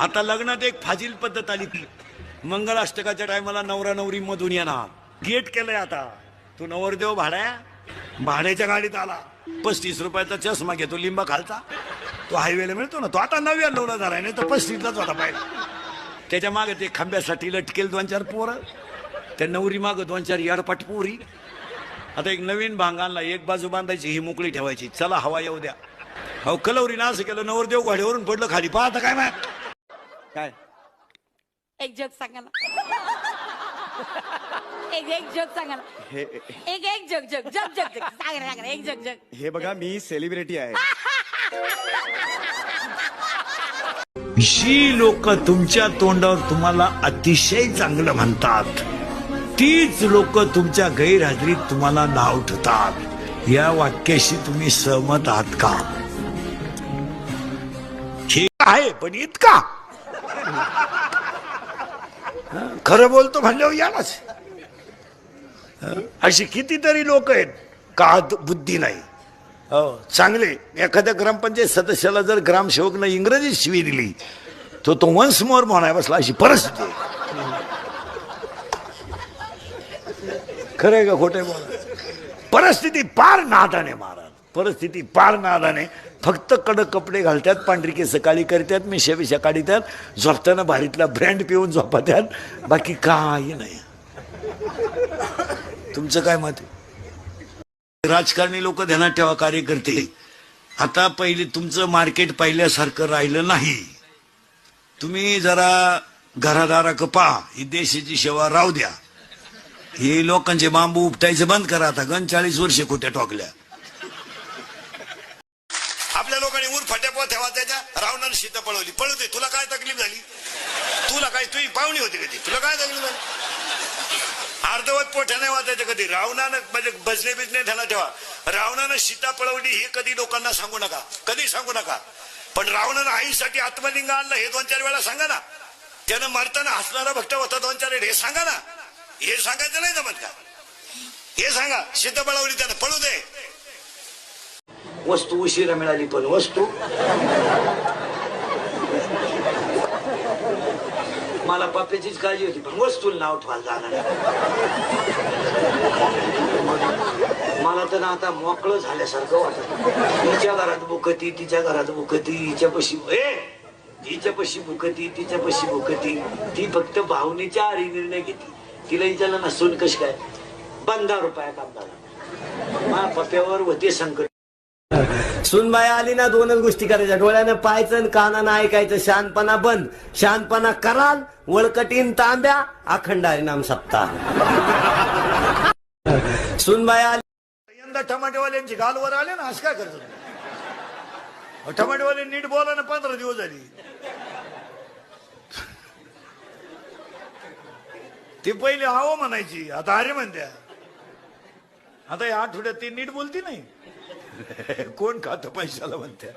आता लग्नात एक फाजील पद्धत आली. ती टायमाला नवरा नवरी मधून येणार. गेट केलंय आता. तू नवरदेव भाड्या? भाड्याच्या गाडीत आला. पस्तीस रुपयाचा चष्मा घेतो लिंबा खालचा. तो हायवेला मिळतो ना तो आता नव्याण्णवला झालाय नाही तर पस्तीसलाच होता पाहिजे. त्याच्यामागे ते खांब्यासाठी लटकेल दोन चार पोरं. त्या नवरी मागं दोन चार याडपाट पोरी. आता एक नवीन भांग आणला एक बाजू बांधायची ही मोकळी ठेवायची. चला हवा येऊ द्या. हो कलवरीनं असं केलं नवरदेव घोड्यावरून पडलं खाली. पाहता काय माहिती. काय? एक जोक सांगा ना. एक एक जोक सांगा ना. हे एक एक joke joke joke joke joke सांगा ना सांगा ना. एक जोक जोक हे बघा मी सेलिब्रिटी आहे. जी लोक तुमच्या तोंडावर तुम्हाला अतिशय चांगलं म्हणतात. तीच लोक तुमच्या गैरहजेरीत तुम्हाला नाव ठेवतात. या वाक्याशी तुम्ही सहमत आहात का? हे आहे पण इतका. खरं बोलतो म्हणल्यावर यालाच. हं, अशी कितीतरी लोक आहेत का बुद्धी नाही. हो चांगले. एखाद्या ग्रामपंचायत सदस्याला जर ग्रामसेवकनं इंग्रजी शिवी दिली तो तो वन्स मोर म्हणाय बसला अशी परिस्थिती खरं आहे का खोटे बोला परिस्थिती पार नादाने महाराज परिस्थिती पार नादाने फक्त कडक कपडे घालतात पांढरी केस काळी करतात मिशा बिशा काढतात झोपताना भारीतला ब्रँड पिऊन झोपतात. बाकी काही नाही. तुमचं काय मत? राजकारणी लोक ध्यानात ठेवा कार्यकर्ते आता पहिले तुमचं मार्केट पहिल्यासारखं राहिलं नाही. तुम्ही जरा घरादारा कपा ही देशाची सेवा राहू द्या. हे लोकांचे बांबू उपटायचं बंद करा आता. गण चाळीस वर्षे खोट्या टोकल्या लोकांनी ऊर फट्या ठेवा त्याच्या रावणानं सीता पळवली. पळू दे तुला काय तकलीफ झाली? तुला काय तुझी पाहुणी होती कधी? तुला काय तकलीफ झाली? अर्धवत पोट्या नाही वाचायचं कधी? रावणानं म्हणजे बजले बिजने ध्यानात ठेवा. रावणानं सीता पळवली हे कधी लोकांना सांगू नका. कधी सांगू नका. पण रावणानं आईसाठी आत्मलिंग आणलं हे दोन चार वेळा सांगा ना. त्यानं मरताना हसणारा भक्त होता दोन चार वेळ. हे सांगा ना. हे सांगायचं नाही जमत का? हे सांगा. सीता पळवली त्यानं. पळू दे. वस्तू उशिरा मिळाली पण वस्तू. मला पाप्याचीच काळजी होती पण वस्तूला नाव ठेवायला जाणार नाही. मला तर ना आता मोकळं झाल्यासारखं वाटत. तिच्या घरात बुकती तिच्या घरात बुकती हिच्यापाशी ए! हिच्यापाशी बुकती तिच्यापाशी बुकती ती फक्त भावनेच्या आरी निर्णय घेते. तिला विचारलं ना सून कशी काय? पंधरा रुपया कामदार माझ्या पप्यावर होते संकट. सुनबाई आली ना दोनच गोष्टी करायच्या. डोळ्यानं पाहायचं आणि कानानं ऐकायचं. शानपणा बंद. शानपणा कराल वळकटीन तांब्या अखंड हरिनाम सप्ताह. सुनबाई आली. यंदा टमाटेवाल्यांची गालवर आले ना असं काय करतो? टमाटेवाले नीट बोला ना पंधरा दिवस झाली. ते पहिले हवं म्हणायची आता अरे म्हणत्या. आता या आठवड्यात ती नीट बोलती नाही. कोण खात पैशाला म्हणत्या